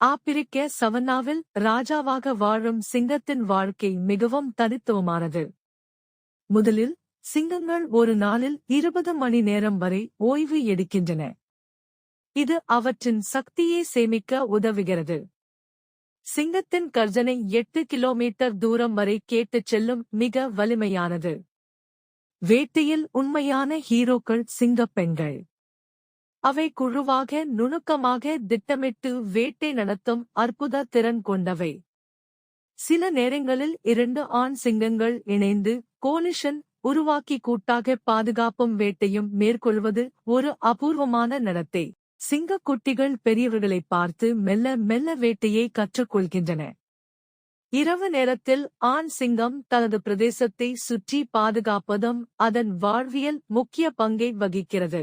ஆப்பிரிக்க சவன்னாவில் ராஜாவாக வாழும் சிங்கத்தின் வாழ்க்கை மிகவும் தனித்துவமானது. முதலில் சிங்கங்கள் ஒரு நாளில் இருபது மணி நேரம் வரை ஓய்வு எடுக்கின்றன. இது அவற்றின் சக்தியை சேமிக்க உதவுகிறது. சிங்கத்தின் கர்ஜனை எட்டு கிலோமீட்டர் தூரம் வரை கேட்டுச் செல்லும் மிக வலிமையானது. வேட்டையில் உண்மையான ஹீரோக்கள் சிங்கப் பெண்கள். அவை குழுவாக நுணுக்கமாக திட்டமிட்டு வேட்டை நடத்தும் அற்புத திறன் கொண்டவை. சில நேரங்களில் இரண்டு ஆண் சிங்கங்கள் இணைந்து கோலிஷன் உருவாக்கி கூட்டாக பாதுகாப்பும் வேட்டையும் மேற்கொள்வது ஒரு அபூர்வமான நடத்தை. சிங்கக்குட்டிகள் பெரியவர்களை பார்த்து மெல்ல மெல்ல வேட்டையை கற்றுக்கொள்கின்றன. இரவு நேரத்தில் ஆண் சிங்கம் தனது பிரதேசத்தை சுற்றி பாதுகாப்பதும் அதன் வாழ்வியல் முக்கிய பங்கை வகிக்கிறது.